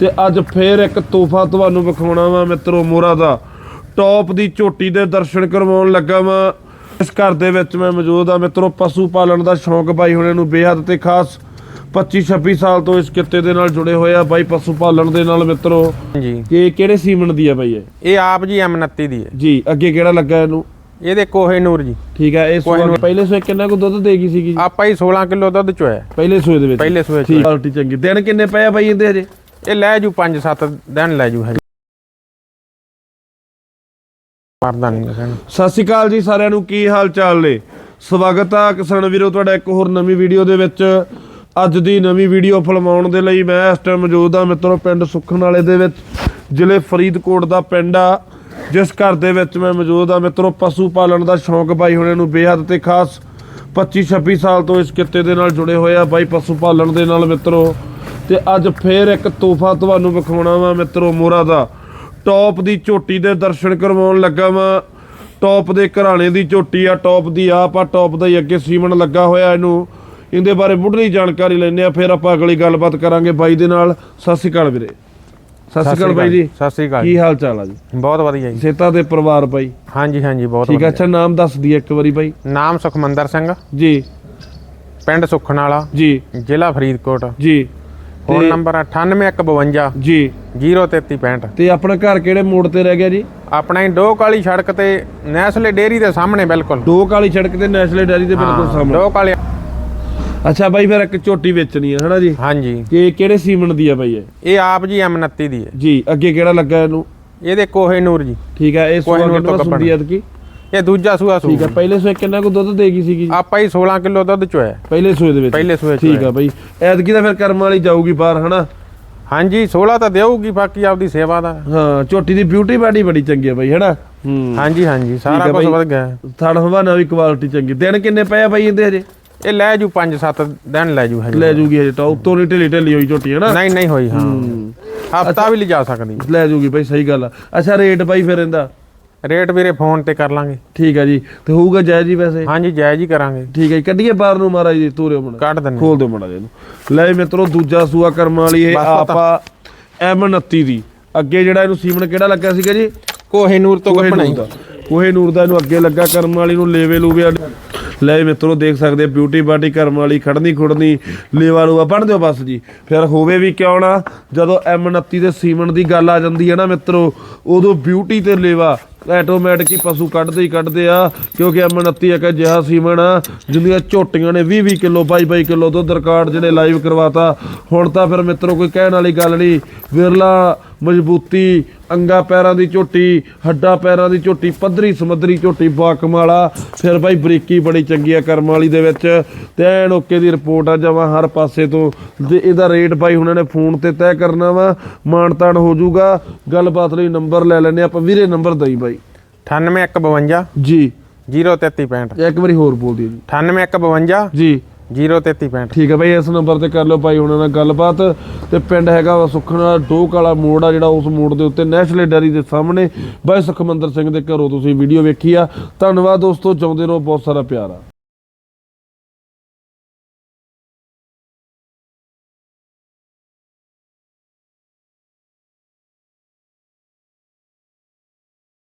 ਤੇ ਅੱਜ ਫੇਰ ਇੱਕ ਤੋਹਫਾ ਤੁਹਾਨੂੰ ਵਿਖਾਉਣਾ ਵਾ ਮਿੱਤਰੋ ਮੋਰਾ ਦਾ। ਟੌਪ ਦੀ ਝੋਟੀ ਦੇ ਦਰਸ਼ਨ ਕਰਵਾਉਣ ਲੱਗਾ ਵਾਂ। ਇਸ ਘਰ ਦੇ ਵਿੱਚ ਮੈਂ ਮੌਜੂਦ ਆ ਮਿੱਤਰੋ ਪਸ਼ੂ ਪਾਲਣ ਦਾ ਸ਼ੌਂਕ ਬਾਈ ਹੁਣੇ ਨੂੰ ਬੇਹੱਦ ਤੇ ਖਾਸ। 25 26 ਸਾਲ ਤੋਂ ਇਸ ਕਿੱਤੇ ਦੇ ਨਾਲ ਜੁੜੇ ਹੋਏ ਆ ਬਾਈ ਪਸ਼ੂ ਪਾਲਣ ਦੇ ਨਾਲ ਮਿੱਤਰੋ। ਜੀ ਕਿ ਕਿਹੜੇ ਸੀਮਨ ਦੀ ਆ ਬਾਈ ਇਹ? ਇਹ ਆਪ ਜੀ M29 ਦੀ ਹੈ। ਜੀ ਅੱਗੇ ਕਿਹੜਾ ਲੱਗਾ ਇਹਨੂੰ? ਇਹਦੇ ਕੋਹੇ ਨੂਰ ਜੀ। ਠੀਕ ਹੈ ਇਹ ਸੂਆ। ਪਹਿਲੇ ਸੂਏ ਕਿੰਨਾ ਕੁ ਦੁੱਧ ਦੇਗੀ ਸੀਗੀ? ਆਪਾਂ ਹੀ 16 ਕਿਲੋ ਦੁੱਧ ਚੋਇਆ। ਪਹਿਲੇ ਸੂਏ ਦੇ ਵਿੱਚ। ਪਹਿਲੇ ਸੂਏ ਚ ਕੁਆਲਿਟੀ ਚੰਗੀ। ਦਿਨ ਕਿੰਨੇ ਪਏ ਆ ਬਾਈ ਇਹਦੇ ਹਜੇ? ਇਹ ਲੈ ਜੂ 5-7 ਦਿਨ ਲੈ ਜੂ ਹਜੇ। ਮਰਦਾ ਨਹੀਂ ਕਹਿਣਾ ਸਤਿ ਸ਼੍ਰੀ ਅਕਾਲ ਜੀ ਸਾਰਿਆਂ ਨੂੰ, ਕੀ ਹਾਲ ਚਾਲ ਨੇ? ਸਵਾਗਤ ਆ ਕਿਸਾਨ ਵੀਰੋ, ਤੁਹਾਡਾ ਇੱਕ ਹੋਰ ਨਵੀਂ ਵੀਡੀਓ ਦੇ ਵਿੱਚ। ਅੱਜ ਦੀ ਨਵੀਂ ਵੀਡੀਓ ਫਿਲਮਾਉਣ ਦੇ ਲਈ ਮੈਂ ਇਸ ਟਾਈਮ ਮੌਜੂਦ ਆ ਮਿੱਤਰੋ, ਪਿੰਡ ਸੁਖਣ ਵਾਲੇ ਦੇ ਵਿੱਚ, ਜ਼ਿਲ੍ਹੇ ਫਰੀਦਕੋਟ ਦਾ ਪਿੰਡ ਆ। ਜਿਸ ਘਰ ਦੇ ਵਿੱਚ ਮੈਂ ਮੌਜੂਦ ਆ ਮਿੱਤਰੋ, ਪਸ਼ੂ ਪਾਲਣ ਦਾ ਸ਼ੌਂਕ ਬਾਈ ਹੁਣੇ ਨੂੰ ਬੇਹੱਦ ਤੇ ਖਾਸ। 25 26 ਸਾਲ ਤੋਂ ਇਸ ਕਿੱਤੇ ਦੇ ਨਾਲ ਜੁੜੇ ਹੋਏ ਆ ਬਾਈ ਪਸ਼ੂ ਪਾਲਣ ਦੇ ਨਾਲ ਮਿੱਤਰੋ। ਤੇ ਅੱਜ ਫੇਰ ਇੱਕ ਤੋਹਫਾ ਤੁਹਾਨੂੰ ਵਿਖਾਉਣਾ ਵਾ ਮਿੱਤਰੋ ਮੋਰਾ ਦਾ। ਟੌਪ ਦੀ ਝੋਟੀ ਦੇ ਦਰਸ਼ਨ ਕਰਵਾਉਣ ਲੱਗਾ ਵਾਂ। ਟੌਪ ਦੇ ਘਰਾਣੇ ਦੀ ਝੋਟੀ ਆ ਟੌਪ ਦੀ ਆਪ ਆ ਟੌਪ ਦਾ ਹੀ ਅੱਗੇ ਸੀਮਨ ਲੱਗਾ ਹੋਇਆ ਇਹਨੂੰ। ਇਹਦੇ ਬਾਰੇ ਮੁੱਢਲੀ ਜਾਣਕਾਰੀ ਲੈਣੇ ਆ ਫਿਰ ਆਪਾਂ ਅਗਲੀ ਗੱਲਬਾਤ ਕਰਾਂਗੇ ਬਾਈ ਦੇ ਨਾਲ। ਸਤਿ ਸ਼੍ਰੀ ਅਕਾਲ ਵੀਰੇ। ਸਤਿ ਸ਼੍ਰੀ ਅਕਾਲ ਬਾਈ ਜੀ। ਸਤਿ ਸ੍ਰੀ ਅਕਾਲ ਕੀ ਹਾਲ ਚਾਲ ਆ ਜੀ? ਬਹੁਤ ਵਧੀਆ ਜੀ। ਸੇਤਾ ਦੇ ਪਰਿਵਾਰ ਬਾਈ। ਹਾਂਜੀ ਹਾਂਜੀ ਬਹੁਤ ਠੀਕ ਆ ਅੱਛਾ ਨਾਮ ਦੱਸ ਦਈਏ ਇੱਕ ਵਾਰੀ ਬਾਈ। ਨਾਮ ਸੁਖਮੰਦਰ ਸਿੰਘ। ਜੀ। ਪਿੰਡ ਸੁਖਣ ਵਾਲਾ। ਜੀ। ਜ਼ਿਲ੍ਹਾ ਫਰੀਦਕੋਟ। ਜੀ। ਫੋਨ ਨੰਬਰ 9852 ਜੀ। 03365 ਤੇ ਆਪਣਾ ਘਰ ਕਿਹੜੇ ਮੋੜ ਤੇ ਰਹਿ ਗਿਆ ਜੀ? ਆਪਣਾ ਹੀ ਡੋਕ ਵਾਲੀ ਸੜਕ ਤੇ ਨੈਸਲੇ ਡੇਰੀ ਦੇ ਸਾਹਮਣੇ ਬਿਲਕੁਲ। ਦੋ ਕਾਲੀ ਸੜਕ ਤੇ ਨੈਸ਼ਨਲ ਡੈਰੀ ਦੇ ਬਿਲਕੁਲ ਸਾਹਮਣੇ। ਡੋਕ ਵਾਲੀ ਅੱਛਾ ਬਾਈ ਫਿਰ ਇੱਕ ਝੋਟੀ ਵੇਚਣੀ ਹੈ ਹਨਾ ਜੀ? ਹਾਂਜੀ। ਕਿ ਕਿਹੜੇ ਸੀਮਨ ਦੀ ਆ ਬਾਈ ਇਹ? ਇਹ ਆਪ ਜੀ M29 ਦੀ ਹੈ। ਜੀ ਅੱਗੇ ਕਿਹੜਾ ਲੱਗਾ ਇਹਨੂੰ? ਇਹਦੇ ਕੋਹੇ ਨੂਰ ਜੀ। ਠੀਕ ਹੈ ਇਹ ਕਿੰਨਾ ਤੋਂ ਸੁੰਦੀ ਐ ਕੀ ਇਹ ਦੂਜਾ ਸੂਆ ਸੂ। ਠੀਕ ਹੈ ਪਹਿਲੇ ਸੂਏ ਕਿੰਨਾ ਕੁ ਦੁੱਧ ਦੇਗੀ ਸੀਗੀ ਜੀ? ਆਪਾਂ ਹੀ 16 ਕਿਲੋ ਦੁੱਧ ਚੋਇਆ ਪਹਿਲੇ ਸੂਏ ਦੇ ਵਿੱਚ? ਪਹਿਲੇ ਸੂਏ ਠੀਕ। ਆ ਬਾਈ। ਐਤਕੀ ਤਾਂ ਫਿਰ ਕਰਮ ਵਾਲੀ ਜਾਊਗੀ ਬਾਹਰ ਹਨਾ? ਹਾਂਜੀ 16 ਤਾਂ ਦੇਊਗੀ ਬਾਕੀ ਆਪਦੀ ਸੇਵਾ ਦਾ। ਹਾਂ ਝੋਟੀ ਦੀ ਬਿਊਟੀ ਬਾਡੀ ਬੜੀ ਚੰਗੀ ਆ ਬਾਈ ਹਨਾ? ਹੂੰ। ਹਾਂਜੀ ਹਾਂਜੀ ਸਾਰਾ ਹੈ ਕੁਝ। ਵਧ ਗਿਆ। ਥਣ ਹਵਾਨਾ ਵੀ ਕੁਆਲਿਟੀ ਚੰਗੀ। ਦਿਨ ਕਿੰਨੇ ਪਏ ਆ ਬਾਈ ਇਹਦੇ ਹਜੇ? ਇਹ ਲੈ ਜੂ 5-7 ਦਿਨ ਲੈ ਜੂ ਹਜੇ। ਲੈ ਜੂਗੀ ਹਜੇ ਤਾਂ ਉੱਤੋਂ ਨਹੀਂ ਢਿੱਲੀ ਢਿੱਲੀ ਹੋਈ ਝੋਟੀ ਹਨਾ? ਨਹੀਂ ਨਹੀਂ ਹੋਈ ਹਾਂ। ਹੂੰ। ਹਫਤਾ ਵੀ ਲਿਜਾ ਸਕਦੀ। ਲੈ ਜੂਗੀ ਬਾਈ ਸਹੀ ਗੱਲ ਆ। ਅੱਛਾ ਰੇਟ ਬਾਈ ਫਿਰ ਇਹਦਾ? ਰੇਟ ਵੀਰੇ ਫੋਨ ਤੇ ਕਰ ਲਾਂਗੇ। ਠੀਕ ਆ ਜੀ। ਤੇ ਹੋਊਗਾ ਜਾਇਜ਼ ਹੀ ਵੈਸੇ? ਹਾਂਜੀ ਜਾਇਜ਼ ਹੀ ਕਰਾਂਗੇ। ਠੀਕ ਹੈ ਜੀ, ਕੱਢੀਏ ਬਾਹਰ ਨੂੰ ਮਹਾਰਾਜ ਜੀ ਤੋਰਿਓ ਮਣਾ ਕੱਢ ਦਿੰਨੇ ਖੋਲ ਦਿਓ ਮੜਾ ਇਹਨੂੰ। ਲੈ ਮਿੱਤਰੋ ਦੂਜਾ ਸੂਆ ਕਰਮ ਵਾਲੀ ਇਹ ਆਪਾ M29 ਦੀ। ਅੱਗੇ ਜਿਹੜਾ ਇਹਨੂੰ ਸੀਮਨ ਕਿਹੜਾ ਲੱਗਾ ਸੀਗਾ ਜੀ? ਕੋਹੇ ਨੂਰ ਤੋਂ ਕੋਹੇ ਕੱਪਣਾ ਦਾ। ਕੋਹੇ ਨੂਰ ਦਾ ਇਹਨੂੰ ਅੱਗੇ ਲੱਗਾ ਕਰਮ ਵਾਲੀ ਨੂੰ ਲੇਵੇ ਲੂਵੇ ਲੈ ਮਿੱਤਰੋ ਦੇਖ ਸਕਦੇ ਬਿਊਟੀ ਬਾਡੀ ਕਰਮ ਵਾਲੀ ਖੜਨੀ ਖੁੜਨੀ ਲੇਵਾ ਲੂਵਾ ਪੜ ਦਿਓ ਬਸ ਜੀ। ਫਿਰ ਹੋਵੇ ਵੀ ਕਿਉਂ ਨਾ ਜਦੋਂ M29 ਦੇ ਸੀਮਨ ਦੀ ਗੱਲ ਆ ਜਾਂਦੀ ਹੈ ਨਾ ਮਿੱਤਰੋ ਉਦੋਂ ਬਿਊਟੀ ਤੇ ਲੇਵਾ ਆਟੋਮੈਟਿਕ ਹੀ ਪਸ਼ੂ ਕੱਢਦੇ ਹੀ ਕੱਢਦੇ ਆ, ਕਿਉਂਕਿ M29 ਇੱਕ ਅਜਿਹਾ ਸੀਮਨ ਆ ਜਿੰਦੀਆਂ ਝੋਟੀਆਂ ਨੇ 20 20 ਕਿਲੋ 22 22 ਕਿਲੋ ਦੁੱਧ ਰਿਕਾਰਡ ਜਿਹੜੇ ਲਾਈਵ ਕਰਵਾਤਾ। ਹੁਣ ਤਾਂ ਫਿਰ ਮਿੱਤਰੋ ਕੋਈ ਕਹਿਣ ਵਾਲੀ ਗੱਲ ਨਹੀਂ। ਵਿਰਲਾ ਮਜ਼ਬੂਤੀ ਅੰਗਾ ਪੈਰਾਂ ਦੀ ਝੋਟੀ ਹੱਡਾ ਪੈਰਾਂ ਦੀ ਝੋਟੀ ਪੱਧਰੀ ਸਮੱਧਰੀ ਝੋਟੀ ਬਾਕਮਾਲਾ। ਫਿਰ ਬਾਈ ਬਰੀਕੀ ਬੜੀ ਚੰਗੀ ਆ ਕਰਮ ਵਾਲੀ ਦੇ ਵਿੱਚ। ਤੇ ਐਨ ਓਕੇ ਦੀ ਰਿਪੋਰਟ ਆ ਜਾਵਾਂ ਹਰ ਪਾਸੇ ਤੋਂ। ਤੇ ਇਹਦਾ ਰੇਟ ਬਾਈ ਹੁਣਾਂ ਨੇ ਫੋਨ ਤੇ ਤੈਅ ਕਰਨਾ ਵਾ ਮਾਨਤਾਨ ਹੋ ਜਾਊਗਾ। ਗੱਲਬਾਤ ਲਈ ਨੰਬਰ ਲੈ ਲੈਣੇ ਆਪਾਂ ਵੀਰੇ ਨੰਬਰ ਦਈ ਬਾਈ। 9852 ਜੀ। 03365 ਇੱਕ ਵਾਰੀ ਹੋਰ ਬੋਲ ਦਿਓ ਜੀ। 9852 ਜੀ। 03365 ਠੀਕ ਹੈ ਬਾਈ, ਇਸ ਨੰਬਰ ਤੇ ਕਰ ਲਿਓ ਭਾਈ ਉਹਨਾਂ ਨਾਲ ਗੱਲਬਾਤ। ਤੇ ਪਿੰਡ ਹੈਗਾ ਵਾ ਸੁਖਣਾ ਡੋਕ ਵਾਲਾ ਮੋੜ ਆ, ਜਿਹੜਾ ਉਸ ਮੋੜ ਦੇ ਉੱਤੇ ਨੈਸ਼ਨਲ ਡੈਰੀ ਦੇ ਸਾਹਮਣੇ। ਬਾਈ ਸੁਖਮੰਦਰ ਸਿੰਘ ਦੇ ਘਰੋਂ ਤੁਸੀਂ ਵੀਡੀਓ ਵੇਖੀ ਆ। ਧੰਨਵਾਦ ਦੋਸਤੋ ਚਾਹੁੰਦੇ ਰਹੋ, ਬਹੁਤ ਸਾਰਾ ਪਿਆਰ ਆ।